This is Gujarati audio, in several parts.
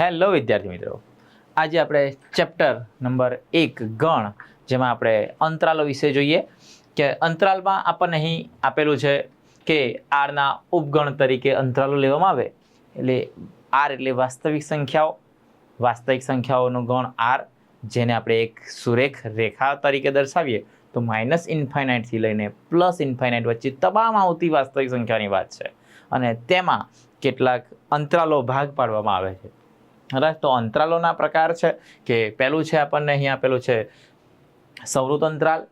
હેલો વિદ્યાર્થી મિત્રો. આજે આપણે ચેપ્ટર નંબર એક ગણ, જેમાં આપણે અંતરાલો વિશે જોઈએ. કે અંતરાલમાં આપણને અહીં આપેલું છે કે આરના ઉપગણ તરીકે અંતરાલો લેવામાં આવે. એટલે આર એટલે વાસ્તવિક સંખ્યાઓ. વાસ્તવિક સંખ્યાઓનો ગણ આર જેને આપણે એક સુરેખ રેખા તરીકે દર્શાવીએ. તો માઇનસ ઇન્ફાઇનાઇટથી લઈને પ્લસ ઇન્ફાઇનાઇટ વચ્ચે તમામ આવતી વાસ્તવિક સંખ્યાની વાત છે. અને તેમાં કેટલાક અંતરાલો ભાગ પાડવામાં આવે છે. બરાબર તો અંતરાલોના પ્રકાર છે કે પહેલું છે આપણને અહીંયા પેલું છે સંવૃત અંતરાલ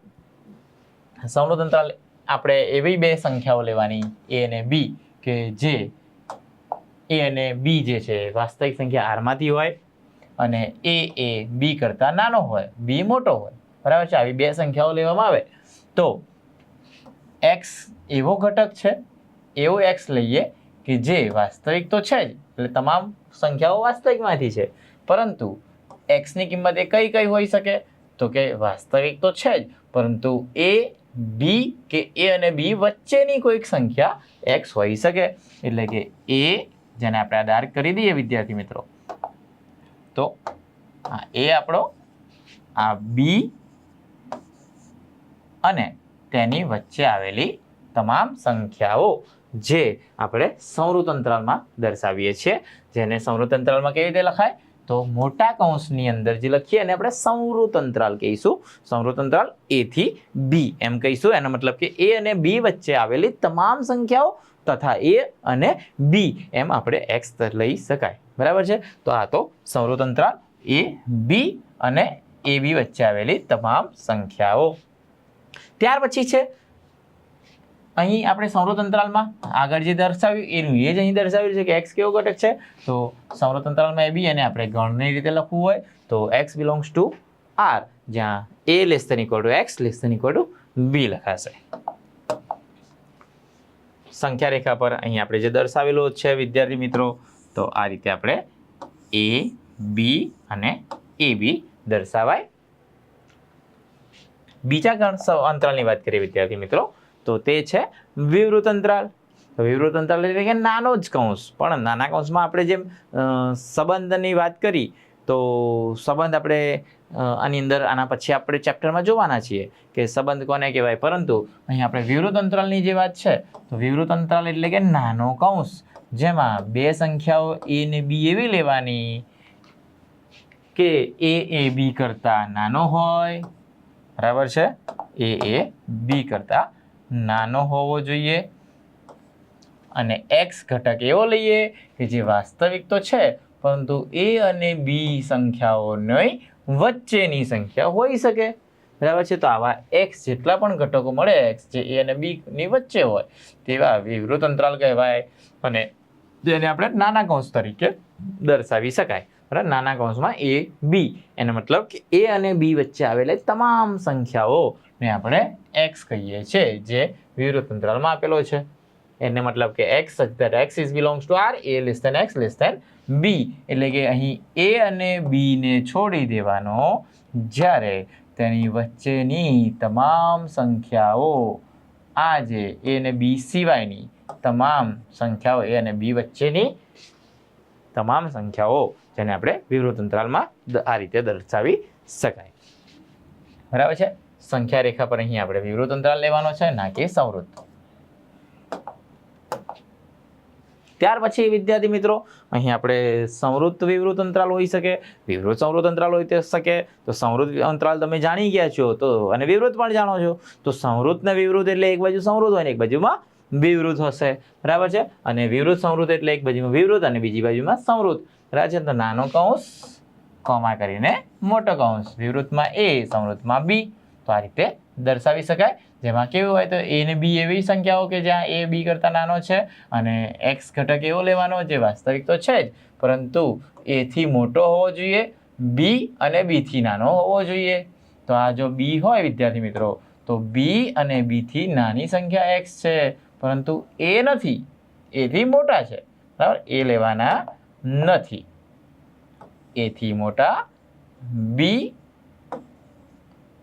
સંવૃત અંતરાલ આપણે એવી બે સંખ્યાઓ લેવાની, એ અને બી, કે જે એ અને બી જે છે, વાસ્તવિક સંખ્યા આરમાંથી હોય અને એ એ બી કરતાં નાનો હોય, બી મોટો હોય. બરાબર છે? આવી બે સંખ્યાઓ લેવામાં આવે. તો એક્સ એવો ઘટક છે, એવો એક્સ લઈએ કે જે વાસ્તવિક તો છે જ. એટલે તમામ સંખ્યાઓ વાસ્તવિકમાંથી છે. પરંતુ એક્સની કિંમત એ કઈ કઈ હોઈ શકે? તો કે વાસ્તવિક તો છે જ, પરંતુ એ બી કે એ અને બી વચ્ચેની કોઈક સંખ્યા એક્સ હોઈ શકે. એટલે કે એ જેને આપણે આધાર કરી દઈએ વિદ્યાર્થી મિત્રો, તો આ એ આપણો, આ બી અને તેની વચ્ચે આવેલી તમામ સંખ્યાઓ. જે આપણે સંવૃત અંતરાલમાં દર્શાવીએ છીએ. જેને સંવૃત અંતરાલમાં કેવી રીતે લખાય? તો મોટા કૌંસની અંદર જે લખીએ એને આપણે સંવૃત અંતરાલ કહીશું. સંવૃત અંતરાલ એ થી બી એમ કહીશું. એનો મતલબ કે એ અને બી વચ્ચે આવેલી તમામ સંખ્યાઓ તથા એ અને બી એમ આપણે એક્સ લઈ શકાય. બરાબર છે? તો આ તો સંવૃત અંતરાલ એ બી અને એ બી વચ્ચે આવેલી તમામ સંખ્યાઓ. ત્યાર પછી છે અહીં આપણે સંવૃત અંતરાલમાં આગળ જે દર્શાવ્યું, એનું એ જ અહીં દર્શાવ્યું છે કે એક્સ કેવો ઘટક છે. તો સંવૃત અંતરાલમાં એ બી અને આપણે ગણની રીતે લખવું હોય, તો એક્સ બિલોંગ્સ ટુ આર જ્યાં a less than equal to x less than equal to b લખાશે. સંખ્યા રેખા પર અહીં આપણે જે દર્શાવેલો છે, વિદ્યાર્થી મિત્રો, તો આ રીતે આપણે એ બી અને એ બી દર્શાવાય. બીજા ગણ અંતરાલની વાત કરીએ વિદ્યાર્થી મિત્રો તો તે છે વિવૃત અંતરાલ વિવૃત અંતરાલ એટલે કે નાનો જ કૌંસ. પણ નાના કૌંસમાં આપણે જેમ સંબંધની વાત કરી, તો સંબંધ આપણે આની અંદર આના પછી આપણે ચેપ્ટરમાં જોવાના છીએ કે સંબંધ કોને કહેવાય. પરંતુ અહીં આપણે વિવૃત અંતરાલની જે વાત છે, તો વિવૃત અંતરાલ એટલે કે નાનો કૌંસ. જેમાં બે સંખ્યાઓ એ ને બી એવી લેવાની કે એ એ બી કરતાં નાનો હોય. બરાબર છે? એ એ બી કરતાં નાનો હોવો જોઈએ અને એક્સ ઘટક એવો લઈએ કે જે વાસ્તવિક તો છે, પરંતુ એ અને બી સંખ્યાઓની વચ્ચેની સંખ્યા હોઈ શકે. બરાબર છે? તો આવા એક્સ જેટલા પણ ઘટકો મળે એક્સ જે એ અને બી ની વચ્ચે હોય, તેવા વિવૃત અંતરાલ કહેવાય અને જેને આપણે નાના કૌંસ તરીકે દર્શાવી શકાય. બરાબર? નાના કૌંસમાં એ બી એનો મતલબ કે એ અને બી વચ્ચે આવેલા તમામ સંખ્યાઓને આપણે એક્સ કહીએ છીએ, જે વિવૃત અંતરાલમાં આપેલો છે. એને મતલબ કે x such that x is belongs to R a less than x less than b એટલે કે અહીં એ અને બીને છોડી દેવાનો જ્યારે તેની વચ્ચેની તમામ સંખ્યાઓ આ જે એ અને બી સિવાયની તમામ સંખ્યાઓ એ અને બી વચ્ચેની તમામ સંખ્યાઓ જેને આપણે વિવૃત અંતરાલમાં આ રીતે દર્શાવી શકાય. બરાબર છે? સંખ્યા રેખા પર અહીં આપણે વિવૃત અંતરાલ લેવાનો છે, ના કે સંવૃત ત્યાર પછી, વિદ્યાર્થી મિત્રો, અહીં આપણે સંવૃત વિવૃત અંતરાલ હોઈ શકે. વિવૃત સંવૃત અંતરાલ હોઈ શકે. તો સંવૃત અંતરાલ તમે જાણી ગયા છો, તો અને વિવૃત પણ જાણો છો. તો સંવૃત ને વિવૃત એટલે એક બાજુ સંવૃત હોય ને એક બાજુમાં વિવૃત હશે. બરાબર છે? અને વિવૃત સંવૃત એટલે એક બાજુમાં વિવૃત અને બીજી બાજુમાં સંવૃત બરાબર છે તો નાનો કૌંસ, કોમા કરીને મોટો કૌંસ. વિવૃતમાં એ સંવૃતમાં બી. તો આ રીતે દર્શાવી શકાય. જેમાં કેવું હોય તો એ ને બી એવી સંખ્યાઓ કે જ્યાં એ બી કરતાં નાનો છે અને એક્સ ઘટક એવો લેવાનો જે વાસ્તવિક તો છે જ. પરંતુ એથી મોટો હોવો જોઈએ બી અને બીથી નાનો હોવો જોઈએ. તો આ જો બી હોય, વિદ્યાર્થી મિત્રો, તો બી અને બીથી નાની સંખ્યા એક્સ છે. પરંતુ એ નથી. એથી મોટા છે. બરાબર? એ લેવાના નથી. એથી મોટા બી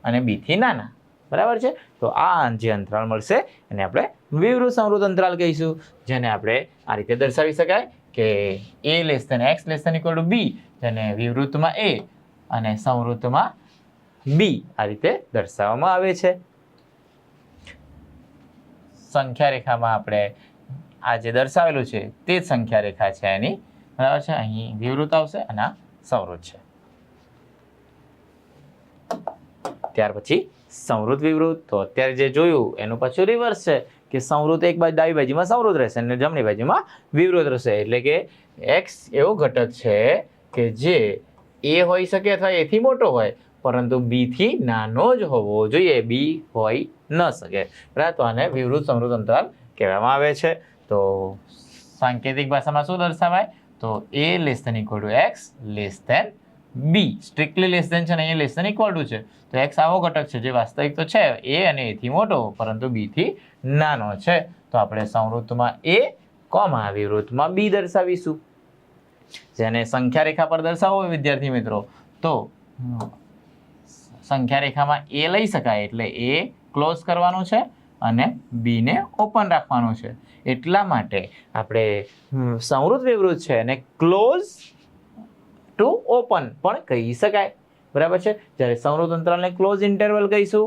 અને બીથી નાના. બરાબર છે? તો આ જે અંતરાલ મળશે એને આપણે વિવૃત સંવૃત અંતરાલ કહીશું, જેને આપણે આ રીતે દર્શાવી શકાય કે a less than x less than equal b જેને વિવૃતમાં એ અને સંવૃતમાં બી આ રીતે દર્શાવવામાં આવે છે. સંખ્યા રેખામાં આપણે આ જે દર્શાવેલું છે તે જ સંખ્યા રેખા છે એની. બરાબર છે? અહીં વિવૃત આવશે અને આ સંવૃત છે. ત્યાર પછી સંવૃત વિવૃત. તો અત્યારે જે જોયું, એનું પાછું રિવર્સ છે કે સંવૃત એક બાજુ ડાબી બાજુમાં સંવૃત રહેશે અને જમણી બાજુમાં વિવૃત રહેશે. એટલે કે એક્સ એવો ઘટક છે કે જે એ હોઈ શકે અથવા એથી મોટો હોય, પરંતુ બીથી નાનો જ હોવો જોઈએ. બી હોઈ ન શકે. બરાબર તો આને વિવૃત સંવૃત અંતરાલ કહેવામાં આવે છે. તો સાંકેતિક ભાષામાં શું દર્શાવાય? તો a less than equal to x less than b strictly less than છે ને અહીંયા લેસ દેન ઇક્વલ ટુ છે. તો એક્સ આવો ઘટક છે, જે વાસ્તવિક તો છે, એ અને એથી મોટો, પરંતુ બીથી નાનો છે. તો આપણે સંવૃત્તમાં એ કોમા વિવૃત્તમાં બી દર્શાવીશું. જેને સંખ્યા રેખા પર દર્શાવવો હોય, વિદ્યાર્થી મિત્રો. તો સંખ્યા રેખામાં એ લઈ શકાય એટલે એ ક્લોઝ કરવાનું છે અને બીને ઓપન રાખવાનું છે. એટલા માટે આપણે સંવૃત વિવૃત છે અને ક્લોઝ ટુ ઓપન પણ કહી શકાય. બરાબર છે? જ્યારે સંવૃત અંતરાલને ક્લોઝ ઇન્ટરવલ કહીશું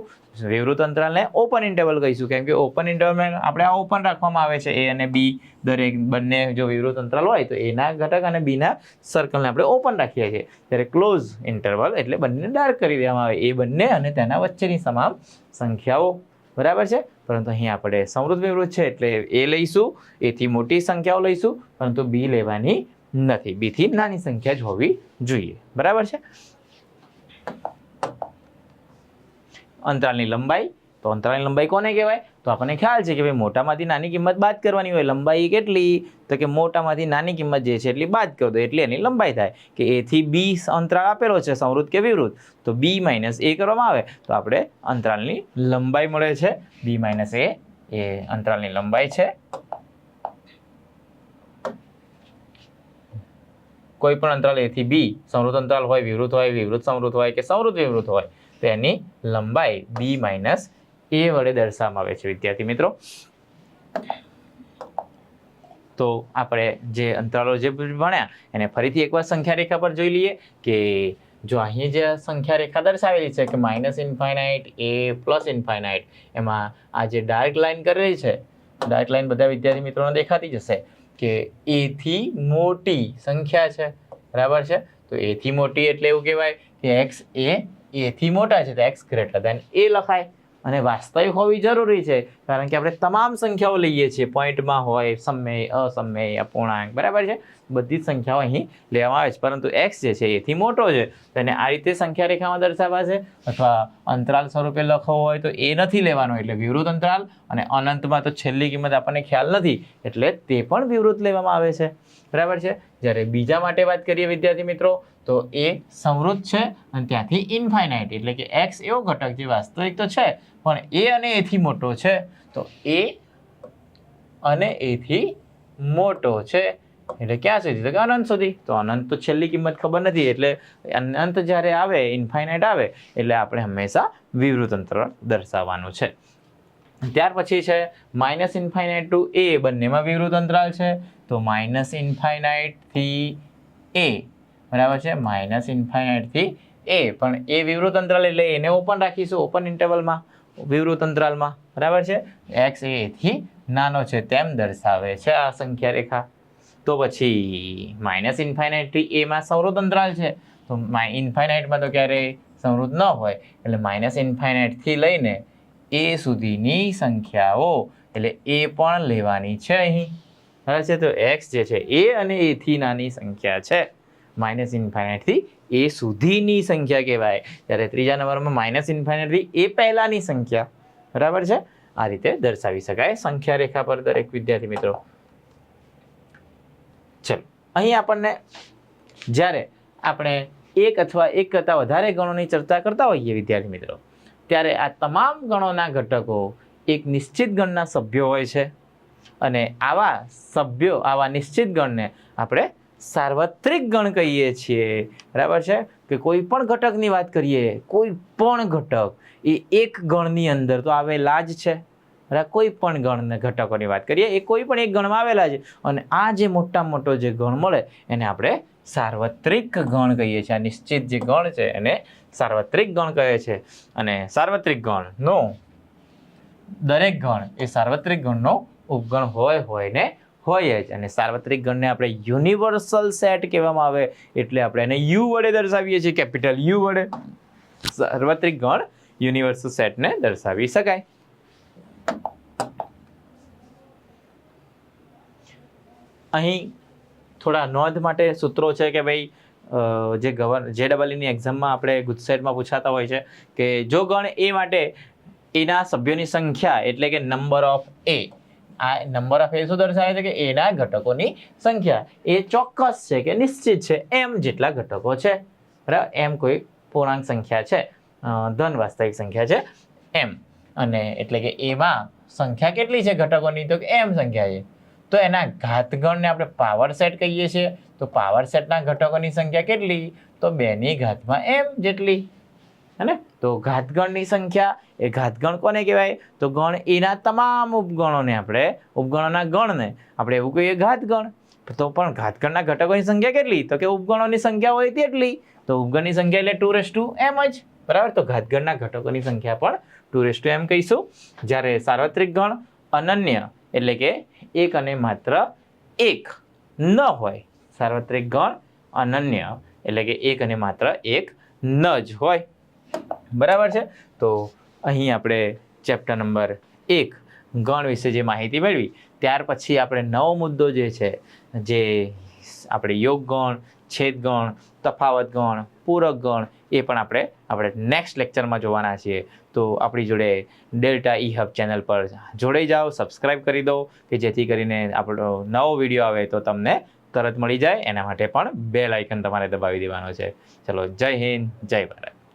વિવૃત અંતરાલને ઓપન ઇન્ટરવલ કહીશું. કેમ કે ઓપન ઇન્ટરવલ આપણે આ ઓપન રાખવામાં આવે છે. એ અને બી દરેક બંને જો વિવૃત અંતરાલ હોય તો એના ઘટક અને બીના સર્કલને આપણે ઓપન રાખીએ છીએ. ત્યારે ક્લોઝ ઇન્ટરવલ એટલે બંને ડાર્ક કરી દેવામાં આવે. એ બંને અને તેના વચ્ચેની તમામ સંખ્યાઓ. બરાબર છે? પરંતુ અહીં આપણે સમૃદ્ધ વિવૃત છે એટલે એ લઈશું એથી મોટી સંખ્યાઓ લઈશું, પરંતુ બી લેવાની નથી. બીથી નાની સંખ્યા જ હોવી જોઈએ. બરાબર છે? અંતરાલની લંબાઈ, તો અંતરાલની લંબાઈ કોને કહેવાય? તો આપણને ખ્યાલ છે કે ભાઈ મોટામાંથી નાની કિંમત બાદ કરવાની હોય. લંબાઈ કેટલી? તો કે મોટામાંથી નાની કિંમત જે છે એટલી બાદ કરી દો. એટલે એની લંબાઈ થાય કે એથી બી અંતરાળ આપેલો છે સંવૃત કે વિવૃત તો બી માઇનસ એ કરવામાં આવે. તો આપણે અંતરાલની લંબાઈ મળે છે. બી માઇનસ એ અંતરાલની લંબાઈ છે. કોઈ પણ અંતરાલ એથી બી સમૃદ્ધ અંતરાલ હોય વિવૃત હોય વિવૃત સમૃદ્ધ હોય કે સમૃદ્ધ વિવૃત હોય, તો એની લંબાઈ બી માઇનસ એ વડે દર્શાવવામાં આવે છે, વિદ્યાર્થી મિત્રો. તો આપણે જે અંતરાલો જે ભણ્યા, એને ફરીથી એકવાર સંખ્યા રેખા પર જોઈ લઈએ કે જો અહીં જે સંખ્યા રેખા દર્શાવેલી છે કે માઇનસ ઇન્ફાઇનાઇટ એ પ્લસ ઇન્ફાઇનાઇટ એમાં આ જે ડાર્ક લાઇન કરેલી છે ડાર્ક લાઇન બધા વિદ્યાર્થી મિત્રોને દેખાતી જશે કે એથી મોટી સંખ્યા છે. બરાબર છે? તો એથી મોટી એટલે એવું કહેવાય કે એક્સ એ એથી મોટા છે. તો એક્સ ગ્રેટર દેન એ લખાય. અને વાસ્તવિક હોવી જરૂરી છે, કારણ કે આપણે તમામ સંખ્યાઓ લઈએ છીએ. પોઈન્ટમાં હોય, સમય, અસમય, અપૂર્ણાંક, બરાબર છે? બધી જ સંખ્યાઓ અહીં લેવામાં આવે છે. પરંતુ એક્સ જે છે, એથી મોટો છે. તેને આ રીતે સંખ્યા રેખામાં દર્શાવાશે અથવા અંતરાલ સ્વરૂપે લખવો હોય તો એ નથી લેવાનો, એટલે વિવૃત અંતરાલ. અને અનંતમાં તો છેલ્લી કિંમત આપણને ખ્યાલ નથી, એટલે તે પણ વિવૃત લેવામાં આવે છે. બરાબર છે? જ્યારે બીજા માટે વાત કરીએ વિદ્યાર્થી મિત્રો તો એ સંવૃત છે અને ત્યાંથી ઇન્ફાઇનાઇટ એટલે કે એક્સ એવો ઘટક જે વાસ્તવિક તો છે, પણ એ અને એથી મોટો છે. તો એ અને એથી મોટો છે. એટલે ક્યાં સુધી? તો કે અનંત સુધી. તો અનંત તો છેલ્લી કિંમત ખબર નથી, એટલે અનંત જ્યારે આવે ઇન્ફાઇનાઇટ આવે, એટલે આપણે હંમેશા વિવૃત અંતરાળ દર્શાવવાનું છે. ત્યાર પછી છે માઇનસ ઇન્ફાઇનાઇટ ટુ એ બંનેમાં વિવૃત અંતરાલ છે. તો માઇનસ ઇન્ફાઇનાઇટથી એ બરાબર છે? માઇનસ ઇન્ફાઇનાઇટથી એ. પણ એ વિવૃત અંતરાલ એટલે એને ઓપન રાખીશું, ઓપન ઇન્ટરવલમાં વિવૃત અંતરાલમાં બરાબર છે? એક્સ એથી નાનો છે તેમ દર્શાવે છે આ સંખ્યા રેખા તો પછી માઇનસ ઇન્ફાઇનાઇટથી એમાં સંવૃત અંતરાલ છે. તો ઇન્ફાઇનાઇટમાં તો ક્યારેય સંવૃત ન હોય. એટલે માઇનસ ઇન્ફાઇનાઇટથી લઈને એ સુધીની સંખ્યાઓ, એટલે એ પણ લેવાની છે અહીં. બરાબર છે? તો એક્સ જે છે એ અને એથી નાની સંખ્યા છે. માઇનસ ઇન્ફાઇનાઇટથી એ સુધીની સંખ્યા કહેવાય. જ્યારે ત્રીજા નંબરમાં માઇનસ ઇન્ફાઇનાઇટથી એ પહેલાંની સંખ્યા. બરાબર છે? આ રીતે દર્શાવી શકાય સંખ્યા રેખા પર, દરેક વિદ્યાર્થી મિત્રો. ચલો, અહીં આપણને જ્યારે આપણે એક અથવા એક કરતાં વધારે ગણોની ચર્ચા કરતા હોઈએ વિદ્યાર્થી મિત્રો, ત્યારે આ તમામ ગણોના ઘટકો એક નિશ્ચિત ગણના સભ્યો હોય છે. અને આવા સભ્યો, આવા નિશ્ચિત ગણને આપણે સાર્વત્રિક ગણ કહીએ છીએ. બરાબર છે? કે કોઈ પણ ઘટકની વાત કરીએ, કોઈ પણ ઘટક, એ એક ગણની અંદર તો આવેલા જ છે. બરાબર? કોઈ પણ ગણ ઘટકોની વાત કરીએ, એ કોઈ પણ એક ગણમાં આવેલા છે. અને આ જે મોટા મોટો જે ગણ મળે, એને આપણે સાર્વત્રિક ગણ કહીએ છીએ. આ નિશ્ચિત જે ગણ છે, એને સાર્વત્રિક ગણ કહે છે. અને સાર્વત્રિક ગણનો દરેક ગણ એ સાર્વત્રિક ગણનો ઉપગણ હોય હોય ને હોય જ. અને સાર્વત્રિક ગણને આપણે યુનિવર્સલ સેટ કહેવામાં આવે એટલે આપણે એને યુ વડે દર્શાવીએ છીએ, કેપિટલ યુ વડે. સાર્વત્રિક ગણ યુનિવર્સલ સેટને દર્શાવી શકાય. અહીં થોડા નોંધ માટે સૂત્રો છે કે ભાઈ જે ગવર્ન, જે ડબલની એક્ઝામમાં આપણે ગુજસેટમાં પૂછાતા હોય છે કે જો ગણ એ માટે એના સભ્યોની સંખ્યા એટલે કે નંબર ઓફ એ આ નંબર ઓફ એ શું દર્શાવે છે કે એના ઘટકોની સંખ્યા. એ ચોક્કસ છે કે નિશ્ચિત છે. એમ જેટલા ઘટકો છે. બરાબર? એમ કોઈ પૂર્ણાંક સંખ્યા છે. ધન વાસ્તવિક સંખ્યા છે. એમ. અને એટલે કે એમાં સંખ્યા કેટલી છે ઘટકોની? તો કે એમ સંખ્યા છે. તો એના ઘાતગણને આપણે પાવર સેટ કહીએ છીએ. તો પાવર સેટના ઘટકોની સંખ્યા કેટલી? તો બેની ઘાતમાં એમ જેટલી. હે તો ઘાતગણની સંખ્યા, એ ઘાતગણ કોને કહેવાય? તો ગણ એના તમામ ઉપગણોને આપણે, ઉપગણોના ગણને આપણે એવું કહીએ ઘાતગણ. તો પણ ઘાતગણના ઘટકોની સંખ્યા કેટલી? તો કે ઉપગણોની સંખ્યા હોય તેટલી. તો ઉપગણની સંખ્યા એટલે ટુ રેસ ટુ એમ જ. બરાબર? તો ઘાતગણના ઘટકોની સંખ્યા પણ ટુ રેસ ટુ એમ કહીશું. જ્યારે સાર્વત્રિક ગણ અનન્ય, એટલે કે એક અને માત્ર એક ન હોય. સાર્વત્રિક ગણ અનન્ય, એટલે કે એક અને માત્ર એક ન જ હોય. બરાબર છે? તો અહીં આપણે ચેપ્ટર નંબર એક, ગણ વિશે જે માહિતી મેળવી, ત્યાર પછી આપણે નવો મુદ્દો જે છે, જે આપણે યોગ ગણ, છેદ ગણ, તફાવત ગણ, પૂરક ગણ, એ પણ આપણે આપણે નેક્સ્ટ લેક્ચરમાં જોવાના છીએ. તો આપણી જોડે ડેલ્ટા ઈ હબ ચેનલ પર જોડાઈ જાઓ સબસ્ક્રાઈબ કરી દો, કે જેથી કરીને આપણો નવો વીડિયો આવે તો તમને તરત મળી જાય. એના માટે પણ બેલ આઇકન તમારે દબાવી દેવાનો છે. ચલો, જય હિન્દ, જય ભારત.